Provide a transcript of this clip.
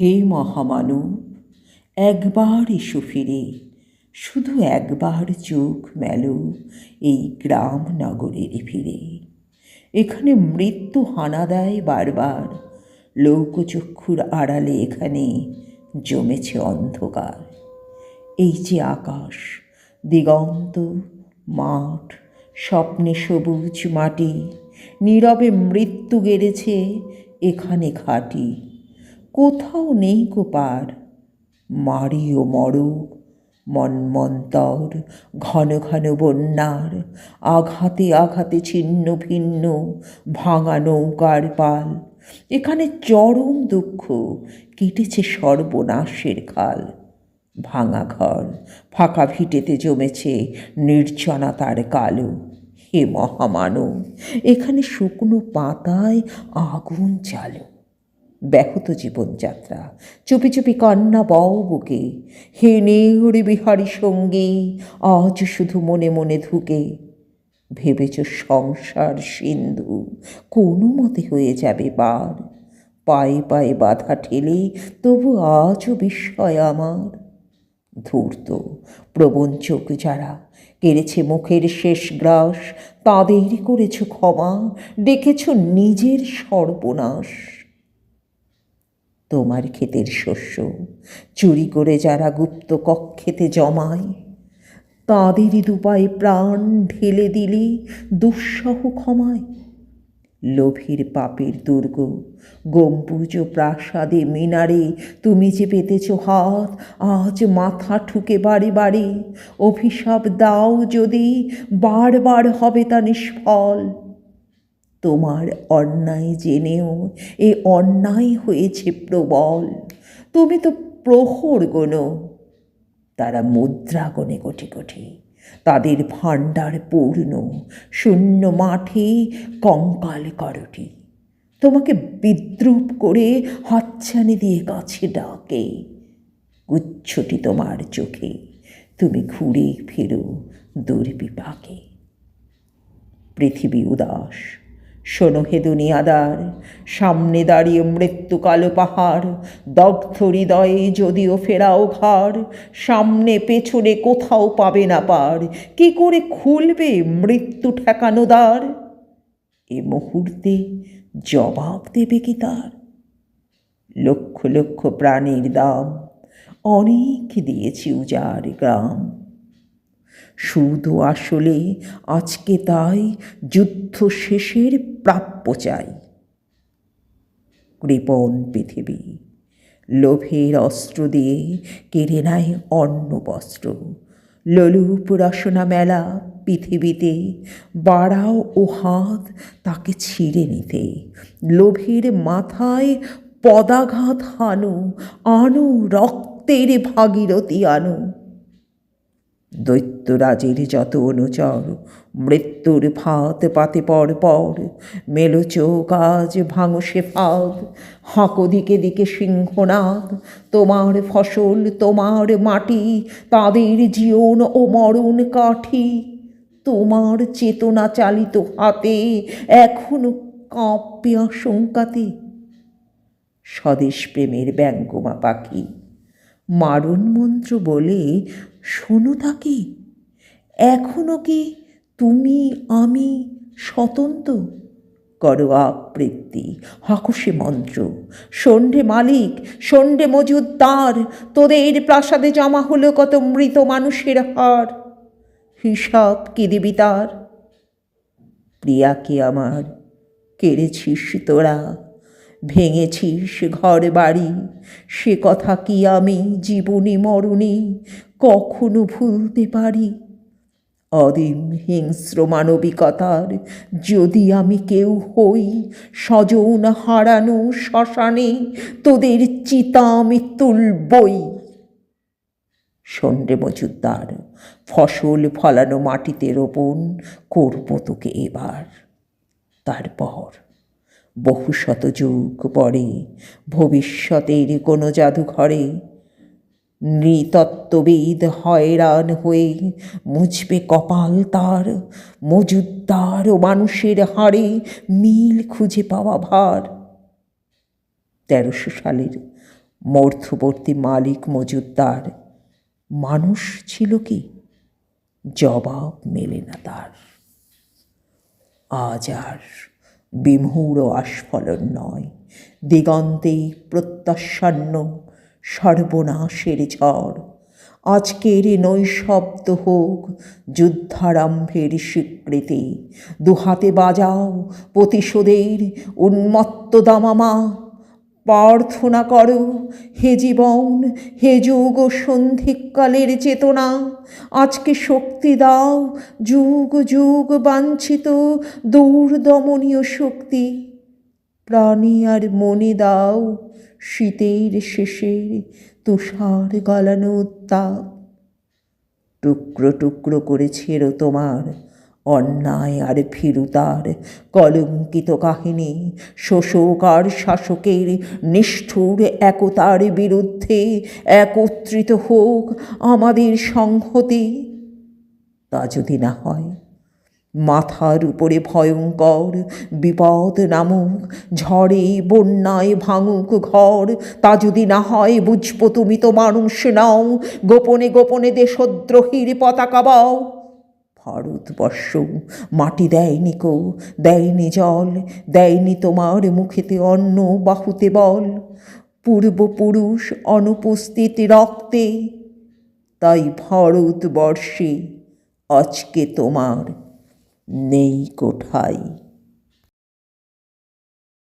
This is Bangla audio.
হে মহামানব, একবার এসো ফিরে। শুধু একবার চোখ মেলো এই গ্রাম নগরের ফিরে এখানে মৃত্যু হানা দেয় বারবার। লৌকচক্ষুর আড়ালে এখানে জমেছে অন্ধকার। এই যে আকাশ, দিগন্ত, মাঠ, স্বপ্নে সবুজ মাটি, নীরবে মৃত্যু গেড়েছে এখানে ঘাটি। কোথাও নেই কোপার মারি ও মরক, মন্মন্তর, ঘন ঘন বন্যার। আঘাতে আঘাতে ছিন্ন ভিন্ন, ভাঙা নৌকার পাল। এখানে চরম দুঃখ, কেটেছে সর্বনাশের খাল। ভাঙা ঘর, ফাঁকা ভিটেতে জমেছে নির্জনতার কালো। হে মহামানব, এখানে শুকনো পাতায় আগুন চালো ব্যাহত জীবনযাত্রা। চুপি চুপি কান্না বও বুকে, হে নেহরি বিহারি সঙ্গী, আজ শুধু মনে মনে ধুকে। ভেবেছ সংসার সিন্ধু, কোনো মতে হয়ে যাবে বার। পায়ে পায়ে বাধা ঠেলে, তবু আজও বিস্ময় আমার। ধূর্ত প্রবঞ্চক যারা কেড়েছে মুখের শেষ গ্রাস, তাদের করেছ ক্ষমা, ডেকেছ নিজের সর্বনাশ। তোমার ক্ষেতের শস্য। চুরি করে যারা গুপ্ত কক্ষেতে জমায়, তাঁদেরই দুপায়ে প্রাণ ঢেলে দিলে দুঃসহ ক্ষমায়। লোভীর পাপের দুর্গ, গম্বুজ প্রাসাদে মিনারে তুমি যে পেতেছ হাত, আজ মাথা ঠুকে বাড়ি বাড়ি অভিশাপ দাও যদি, বারবার হবে তা নিষ্ফল। তোমার অন্যায় জেনেও এ অন্যায় হয়েছে প্রবল। তুমি তো প্রহর গোনো তারা মুদ্রা গণে কোটি কোটি। তাদের ভাণ্ডার পূর্ণ। শূন্য মাঠে কঙ্কাল করটি। তোমাকে বিদ্রুপ করে হাতছানি দিয়ে কাছে ডাকে। গুচ্ছটি তোমার চোখে। তুমি ঘুরে ফেরো দুর্বিপাকে। পৃথিবী উদাস। শোনো হে দুনিয়াদার, সামনে দাঁড়িয়ে মৃত্যু কালো পাহাড়, দগ্ধ হৃদয়ে যদিও ফেরাও ঘর সামনে পেছনে কোথাও পাবে না পার, কি করে খুলবে মৃত্যু ঠেকানো দ্বার? এ মুহূর্তে জবাব দেবে কি তার? লক্ষ লক্ষ প্রাণীর দাম, অনেক দিয়েছি উজার গ্রাম। শুধু আসলে আজকে তাই যুদ্ধ শেষের প্রাপ্য চাই। কৃপণ পৃথিবী, লোভের অস্ত্র দিয়ে কেড়ে নেয় অন্ন বস্ত্র। লোলুপ রসনা মেলা পৃথিবীতে, বাড়াও ও হাত তাকে ছিঁড়ে নিতে। লোভের মাথায় পদাঘাত হানো, আনো রক্তের ভাগীরথী আনো। দৈত্যরাজের যত অনুচর, মৃত্যুর ফাঁদ পাতে পর পর মেলো চোখ আজ ভাঙো সে ফাঁদ, হাঁকো দিকে দিকে সিংহনাদ, তোমার ফসল, তোমার মাটি, তাদের জীবন ও মরণ কাঠি, তোমার চেতনা চালিত হাতে এখনও কাঁপে আশঙ্কাতে। স্বদেশ প্রেমের ব্যঙ্গমা পাখি, মারণ মন্ত্র বলে শোনো তাকে। এখনও কি তুমি, আমি স্বতন্ত্র? করো আবৃত্তি হাকুসে মন্ত্র। সন্ধ্যে মালিক সন্ধ্যে মজুদ্দার তোদের প্রাসাদে জমা হলো কত মৃত মানুষের হার। হিসাব কি দিবি তার? প্রিয়াকে আমার? কেড়েছিস তোরা? ভেঙেছিস ঘর বাড়ি? সে কথা কি আমি জীবনে মরণে কখনো ভুলতে পারি? অদিম হিংস্র মানবিকতার যদি আমি কেউ হই, স্বজন হারানো শ্মশানে তোদের চিতা আমি তুলবই। সন্ডে মজুদ্দার ফসল ফলানো মাটিতে রোপণ করব তোকে এবার। তারপর বহু শত যুগ পরে ভবিষ্যতের কোনো জাদুঘরে নৃতত্ত্ববিদ হয়রান হয়ে মুছবে কপাল তার, মজুদ্দার ও মানুষের হাড়ে মিল খুঁজে পাওয়া ভার। তেরোশো সালের মধ্যবর্তী মালিক মজুদ্দার, মানুষ ছিল কি? জবাব মেলে না তার। আজ আর বিমূঢ় আস্ফলন নয়। দিগন্তে প্রত্যাশান্য সর্বনাশের ঝড়। আজকের নৈশব্দ হোক যুদ্ধারম্ভের স্বীকৃতি। দুহাতে বাজাও প্রতিশোধের উন্মত্ত দামামা। প্রার্থনা করো, হে জীবন, হে যুগ ও সন্ধিকালের চেতনা। আজকে শক্তি দাও, যুগ যুগ বাঞ্ছিত, দূরদমনীয় শক্তি। প্রাণী আর মনে দাও, শীতের শেষের তুষার গলানো উত্তাপ। টুকরো টুকরো করে ছেড়ো তোমার অন্যায় আর ফিরুতার কলঙ্কিত কাহিনী শোষক আর শাসকের নিষ্ঠুর একতার বিরুদ্ধে একত্রিত হোক আমাদের সংহতি। তা যদি না হয়, মাথার উপরে ভয়ঙ্কর বিপদ নামুক, ঝড়ে বন্যায় ভাঙুক ঘর, তা যদি না হয় বুঝব তুমি তো মানুষ নাও, গোপনে গোপনে দেশদ্রোহীর পতাকা বাও। ভারতবর্ষ মাটি দেয়নি কো, দেয়নি জল, দেয়নি তোমার মুখেতে অন্ন, বাহুতে বল। পূর্বপুরুষ অনুপস্থিত রক্তে, তাই ভারতবর্ষে আজকে তোমার নেই কোঠায়।